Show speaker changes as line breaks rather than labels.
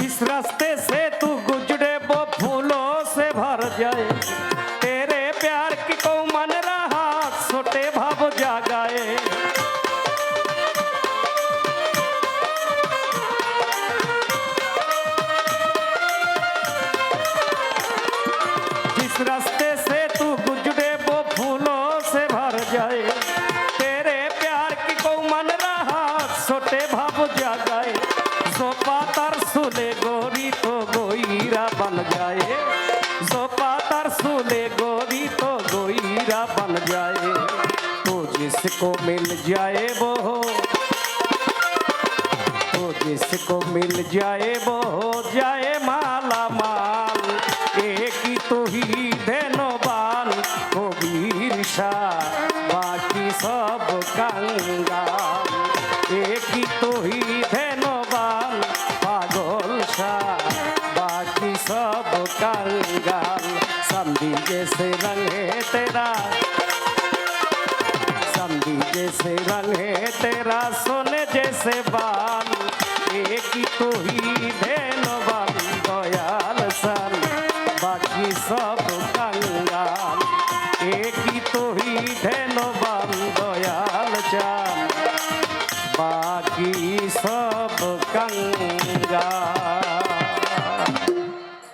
जिस रास्ते से तू गुजरे वो फूलों से भर जाए। तेरे प्यार की को मन रहा, छोटे भाव जागाए। जिस रास्ते से तू गुजरे वो फूलों से भर जाए। गोईरा बन जाए। जो पातर सुले गोरी तो गोईरा बन जाए। तो जिसको मिल जाए वो तो जिसको मिल जाए वो हो। जाए माला माल, एक ही तो ही देनो बाल। को ईर्षा बाकी सब कंगाल एक ही तो ही सब कंगाल समझी जैसे रंग है तेरा। समझी जैसे रंग है तेरा, सोने जैसे बाल। एक ही तो ही धैनवान दयाल सन। बाकी सब कंगाल। एक ही तो ही धैनवान दयाल चाल बाकी सब कंगाल।